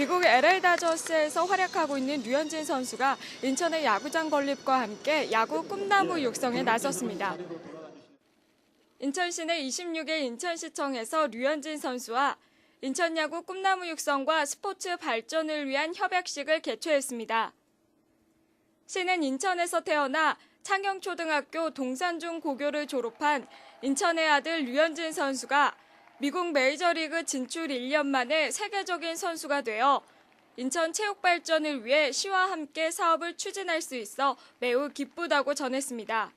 미국 LA 다저스에서 활약하고 있는 류현진 선수가 인천의 야구장 건립과 함께 야구 꿈나무 육성에 나섰습니다. 인천시내 26일 인천시청에서 류현진 선수와 인천야구 꿈나무 육성과 스포츠 발전을 위한 협약식을 개최했습니다. 시는 인천에서 태어나 창경초등학교 동산중 고교를 졸업한 인천의 아들 류현진 선수가 미국 메이저리그 진출 1년 만에 세계적인 선수가 되어 인천 체육 발전을 위해 시와 함께 사업을 추진할 수 있어 매우 기쁘다고 전했습니다.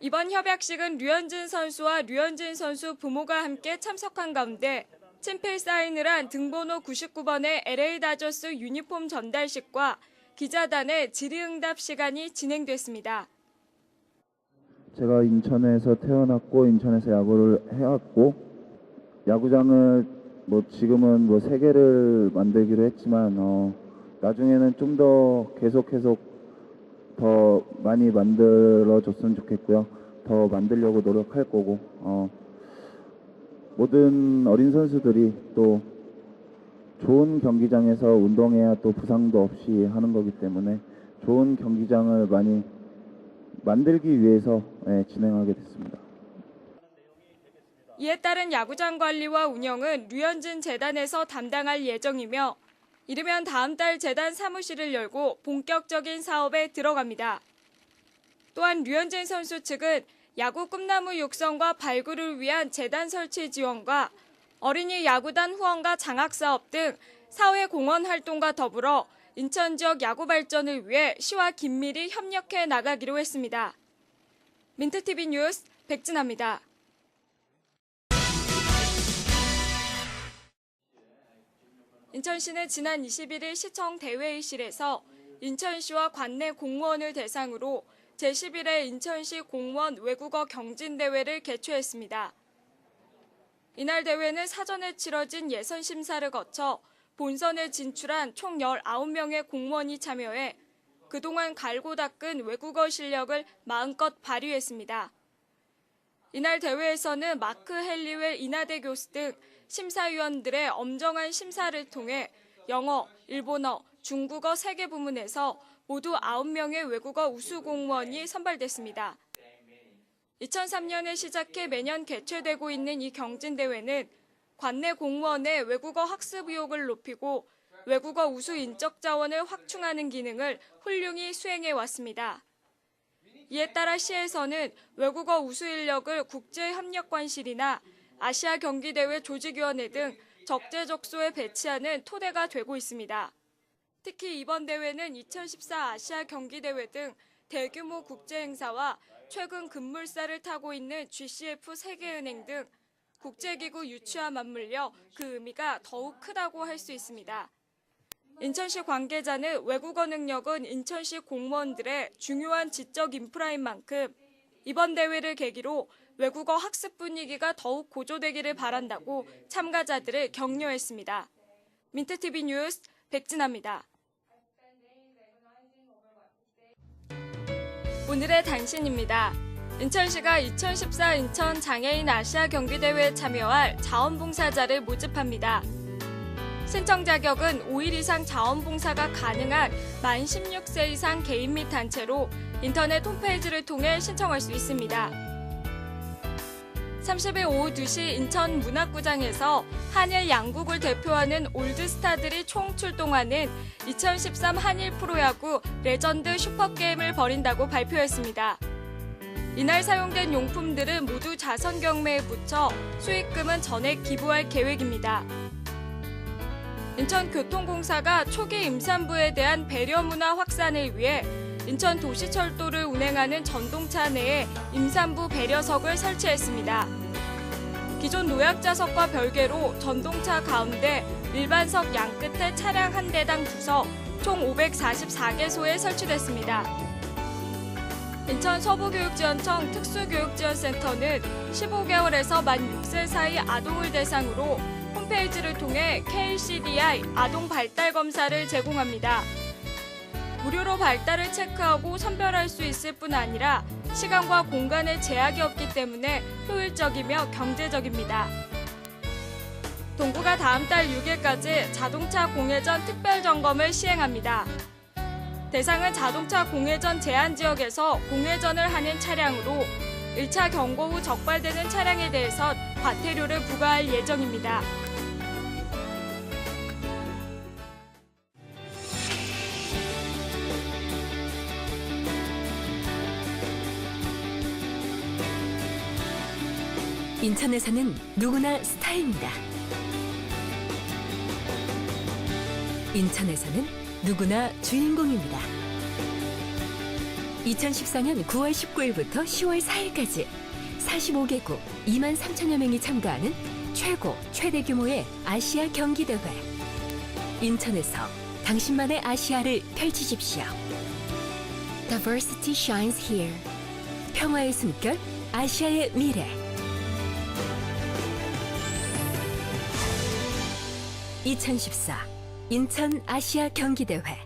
이번 협약식은 류현진 선수와 류현진 선수 부모가 함께 참석한 가운데 친필 사인을 한 등번호 99번의 LA 다저스 유니폼 전달식과 기자단의 질의응답 시간이 진행됐습니다. 제가 인천에서 태어났고 인천에서 야구를 해왔고 야구장을 뭐 지금은 뭐 세 개를 만들기로 했지만 어 나중에는 좀 더 계속 계속 더 많이 만들어줬으면 좋겠고요. 더 만들려고 노력할 거고 어 모든 어린 선수들이 또 좋은 경기장에서 운동해야 또 부상도 없이 하는 거기 때문에 좋은 경기장을 많이 만들기 위해서 예, 진행하게 됐습니다. 이에 따른 야구장 관리와 운영은 류현진 재단에서 담당할 예정이며 이르면 다음 달 재단 사무실을 열고 본격적인 사업에 들어갑니다. 또한 류현진 선수 측은 야구 꿈나무 육성과 발굴을 위한 재단 설치 지원과 어린이 야구단 후원과 장학 사업 등 사회 공헌 활동과 더불어 인천 지역 야구 발전을 위해 시와 긴밀히 협력해 나가기로 했습니다. 민트TV 뉴스 백진아입니다. 인천시는 지난 21일 시청 대회의실에서 인천시와 관내 공무원을 대상으로 제11회 인천시 공무원 외국어 경진대회를 개최했습니다. 이날 대회는 사전에 치러진 예선 심사를 거쳐 본선에 진출한 총 19명의 공무원이 참여해 그동안 갈고 닦은 외국어 실력을 마음껏 발휘했습니다. 이날 대회에서는 마크 헨리웰 인하대 교수 등 심사위원들의 엄정한 심사를 통해 영어, 일본어, 중국어 3개 부문에서 모두 9명의 외국어 우수 공무원이 선발됐습니다. 2003년에 시작해 매년 개최되고 있는 이 경진대회는 관내 공무원의 외국어 학습 의욕을 높이고 외국어 우수 인적 자원을 확충하는 기능을 훌륭히 수행해 왔습니다. 이에 따라 시에서는 외국어 우수 인력을 국제협력관실이나 아시아 경기대회 조직위원회 등 적재적소에 배치하는 토대가 되고 있습니다. 특히 이번 대회는 2014 아시아 경기대회 등 대규모 국제 행사와 최근 급물살을 타고 있는 GCF 세계은행 등 국제기구 유치와 맞물려 그 의미가 더욱 크다고 할 수 있습니다. 인천시 관계자는 외국어 능력은 인천시 공무원들의 중요한 지적 인프라인 만큼 이번 대회를 계기로 외국어 학습 분위기가 더욱 고조되기를 바란다고 참가자들을 격려했습니다. 민트TV 뉴스 백진아입니다. 오늘의 단신입니다. 인천시가 2014 인천 장애인 아시아 경기대회에 참여할 자원봉사자를 모집합니다. 신청 자격은 5일 이상 자원봉사가 가능한 만 16세 이상 개인 및 단체로 인터넷 홈페이지를 통해 신청할 수 있습니다. 30일 오후 2시 인천 문학구장에서 한일 양국을 대표하는 올드스타들이 총 출동하는 2013 한일 프로야구 레전드 슈퍼게임을 벌인다고 발표했습니다. 이날 사용된 용품들은 모두 자선 경매에 붙여 수익금은 전액 기부할 계획입니다. 인천교통공사가 초기 임산부에 대한 배려 문화 확산을 위해 인천 도시철도를 운행하는 전동차 내에 임산부 배려석을 설치했습니다. 기존 노약자석과 별개로 전동차 가운데 일반석 양끝에 차량 한 대당 두석, 총 544개소에 설치됐습니다. 인천 서부교육지원청 특수교육지원센터는 15개월에서 만 6세 사이 아동을 대상으로 홈페이지를 통해 KCDI 아동 발달 검사를 제공합니다. 무료로 발달을 체크하고 선별할 수 있을 뿐 아니라 시간과 공간에 제약이 없기 때문에 효율적이며 경제적입니다. 동구가 다음 달 6일까지 자동차 공회전 특별 점검을 시행합니다. 대상은 자동차 공회전 제한 지역에서 공회전을 하는 차량으로 1차 경고 후 적발되는 차량에 대해서 과태료를 부과할 예정입니다. 인천에서는 누구나 스타입니다. 인천에서는 누구나 주인공입니다. 2014년 9월 19일부터 10월 4일까지 45개국 2만 3천여 명이 참가하는 최고 최대 규모의 아시아 경기 대회. 인천에서 당신만의 아시아를 펼치십시오. Diversity shines here. 평화의 숨결, 아시아의 미래. 2014 인천 아시아 경기대회